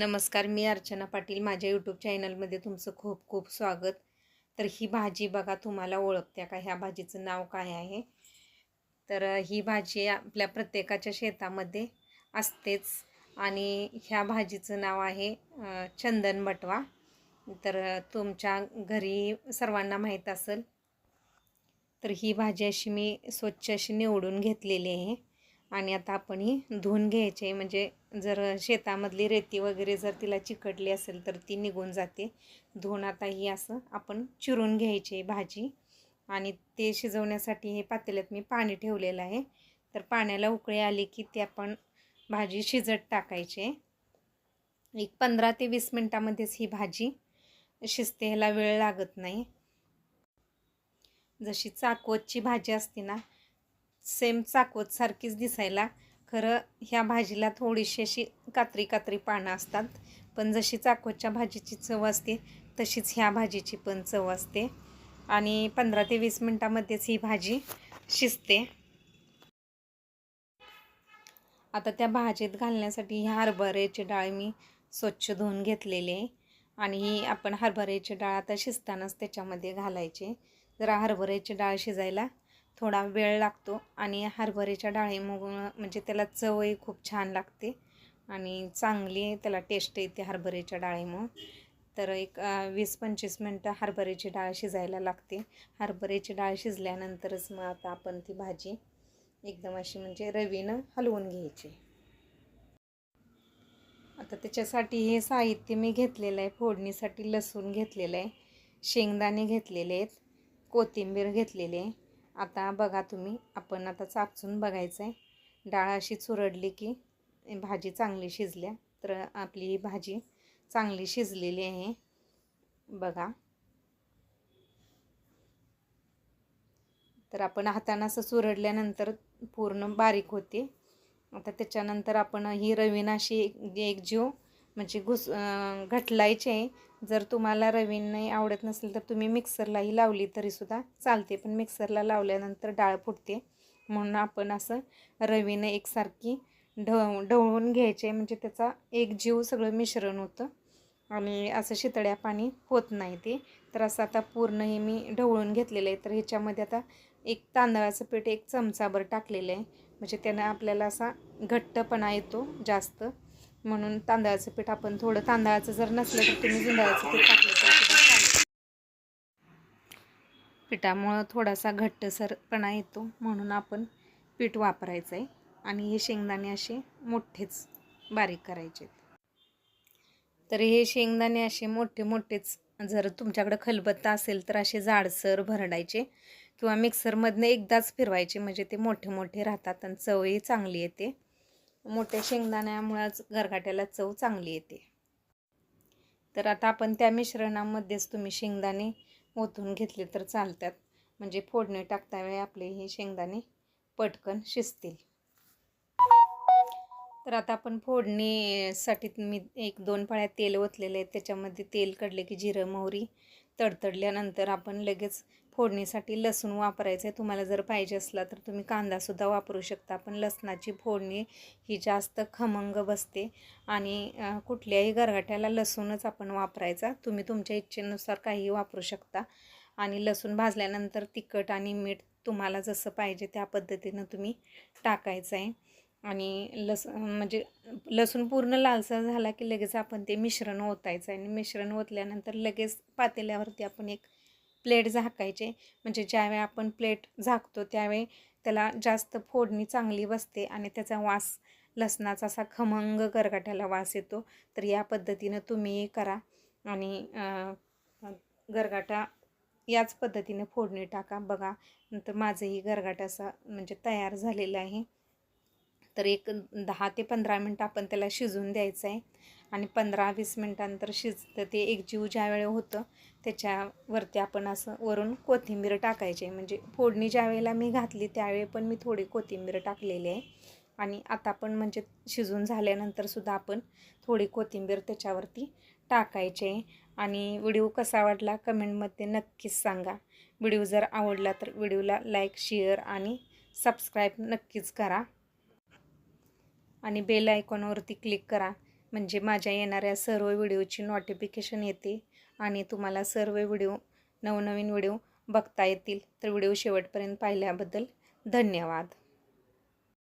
नमस्कार मी अर्चना पाटील. माझ्या यूट्यूब चॅनलमध्ये तुमचं खूप खूप स्वागत. तर ही भाजी बघा तुम्हाला ओळखत्या का? ह्या भाजीचं नाव काय आहे? तर ही भाजी आपल्या प्रत्येकाच्या शेतामध्ये असतेच आणि ह्या भाजीचं नाव आहे चंदन बटवा. तर तुमच्या घरी सर्वांना माहीत असेल तर ही भाजी अशी मी स्वच्छ अशी निवडून घेतलेली आहे. आणि आता आपण ही धुवून घ्यायची आहे. म्हणजे जर शेतामधली रेती वगैरे जर तिला चिकटली असेल तर ती निघून जाते. धुवून आता ही असं आपण चिरून घ्यायची आहे भाजी आणि ते शिजवण्यासाठी हे पातेल्यात मी पाणी ठेवलेलं आहे. तर पाण्याला उकळी आली की ते आपण भाजी शिजत टाकायचे. एक पंधरा ते वीस मिनटामध्येच ही भाजी शिजते ह्याला वेळ लागत नाही. जशी चाकवतची भाजी असते ना सेम चाकवतसारखीच दिसायला खरं ह्या भाजीला थोडीशी अशी कात्री कात्री पानं असतात. पण जशी चाकोच्या भाजीची चव असते तशीच ह्या भाजीची पण चव असते. आणि पंधरा ते वीस मिनटामध्येच ही भाजी शिजते. आता त्या भाजीत घालण्यासाठी ह्या हरभऱ्याची डाळ मी स्वच्छ धुवून घेतलेली आहे. आणि ही आपण हरभऱ्याची डाळ आता शिजतानाच त्याच्यामध्ये घालायची. जरा हरभऱ्याची डाळ शिजायला थोडा वेळ लागतो आणि हरभऱ्याच्या डाळीमुळं म्हणजे त्याला चवही खूप छान लागते आणि चांगली त्याला टेस्ट येते हरभऱ्याच्या डाळीमुळं. तर एक वीस पंचवीस मिनटं हरभऱ्याची डाळ शिजायला लागते. हरभऱ्याची डाळ शिजल्यानंतरच मग आता आपण ती भाजी एकदम अशी म्हणजे रवीनं हलवून घ्यायची. आता त्याच्यासाठी हे साहित्य मी घेतलेलं आहे. फोडणीसाठी लसूण घेतलेलं आहे. शेंगदाणे घेतलेले आहेत. कोथिंबीर घेतलेले आहे. आता बघा तुम्ही आपण आता चापसून बघायचं आहे डाळ अशी चुरडली की भाजी चांगली शिजल्या तर आपली ही भाजी चांगली शिजलेली आहे. बघा. तर आपण हातानं असं चुरडल्यानंतर पूर्ण बारीक होते. आता त्याच्यानंतर आपण ही रवीन अशी एक एक जीव म्हणजे घुस घटलायची आहे. जर तुम्हाला रवीण नाही आवडत नसेल तर तुम्ही मिक्सरलाही लावली तरीसुद्धा चालते. पण मिक्सरला लावल्यानंतर डाळ फुटते. म्हणून आपण असं रवीनं एकसारखी ढव ढवळून घ्यायचे. म्हणजे त्याचा एक जीव सगळं मिश्रण होतं. आणि असं शितळ्या पाणी होत नाही ते. तर असं आता पूर्ण हे मी ढवळून घेतलेलं आहे. तर ह्याच्यामध्ये आता एक तांदळाचं पीठ एक चमचाभर टाकलेलं आहे. म्हणजे त्यानं आपल्याला असा घट्टपणा येतो जास्त. म्हणून तांदळाचं पीठ आपण थोडं तांदळाचं जर नसलं तर तुम्ही जुंदळाचं पीठ टाकलं तर पिठामुळं थोडासा घट्टसरपणा येतो म्हणून आपण पीठ वापरायचं आहे आणि हे शेंगदाणे असे मोठेच बारीक करायचे तर हे शेंगदाणे असे मोठे मोठेच जर तुमच्याकडं खलबत्ता असेल तर असे जाडसर भरडायचे किंवा मिक्सरमधनं एकदाच फिरवायचे म्हणजे ते मोठे मोठे राहतात आणि चवही चांगली येते. मोठ्या शेंगदाण्यामुळंच गरगाट्याला चव चांगली येते. तर आता आपण त्या मिश्रणामध्येच तुम्ही शेंगदाणे ओतून घेतले तर चालतात. म्हणजे फोडणी टाकता वेळी आपले हे शेंगदाणे पटकन शिजतील. तर आता आपण फोडणीसाठी मी एक दोन पाळ्या तेल ओतलेले आहेत. त्याच्यामध्ये तेल कडले की जिरं मोहरी तडतडल्यानंतर आपण लगेच फोडणीसाठी लसूण वापरायचं आहे. तुम्हाला जर पाहिजे असला तर तुम्ही कांदासुद्धा वापरू शकता. पण लसणाची फोडणी ही जास्त खमंग बसते. आणि कुठल्याही गरगाट्याला लसूणच आपण वापरायचा. तुम्ही तुमच्या इच्छेनुसार काहीही वापरू शकता. आणि लसूण भाजल्यानंतर तिखट आणि मीठ तुम्हाला जसं पाहिजे त्या पद्धतीनं तुम्ही टाकायचं आहे. आणि लस म्हणजे लसूण पूर्ण लालसर झाला की लगेच आपण ते मिश्रण ओतायचं आहे आणि मिश्रण ओतल्यानंतर लगेच पातेल्यावरती आपण एक प्लेट झाकायचे. म्हणजे ज्यावेळी आपण प्लेट झाकतो त्यावेळी त्याला जास्त फोडणी चांगली बसते आणि त्याचा वास लसणाचा असा खमंग गरगाट्याला वास येतो. तर या पद्धतीनं तुम्ही करा आणि गरगाटा याच पद्धतीने फोडणी टाका. बघा नंतर माझंही गरगाटा असा म्हणजे तयार झालेला आहे. तर एक दहा ते पंधरा मिनटं आपण त्याला शिजवून द्यायचं आहे आणि पंधरा वीस मिनटानंतर शिजतं ते. एक जीव ज्यावेळी होतं त्याच्यावरती आपण असं वरून कोथिंबीर टाकायची म्हणजे फोडणी ज्यावेळेला मी घातली त्यावेळी पण मी थोडी कोथिंबीर टाकलेली आहे. आणि आता पण म्हणजे शिजून झाल्यानंतरसुद्धा आपण थोडी कोथिंबीर त्याच्यावरती टाकायची आहे. आणि व्हिडिओ कसा वाटला कमेंटमध्ये नक्कीच सांगा. व्हिडिओ जर आवडला तर व्हिडिओला लाईक शेअर आणि सबस्क्राईब नक्कीच करा. आणि बेल आयकॉनवरती क्लिक करा. म्हणजे माझ्या येणाऱ्या सर्व व्हिडिओची नोटिफिकेशन येते आणि तुम्हाला सर्व व्हिडिओ नवनवीन व्हिडिओ बघता येतील. तर व्हिडिओ शेवटपर्यंत पाहिल्याबद्दल धन्यवाद.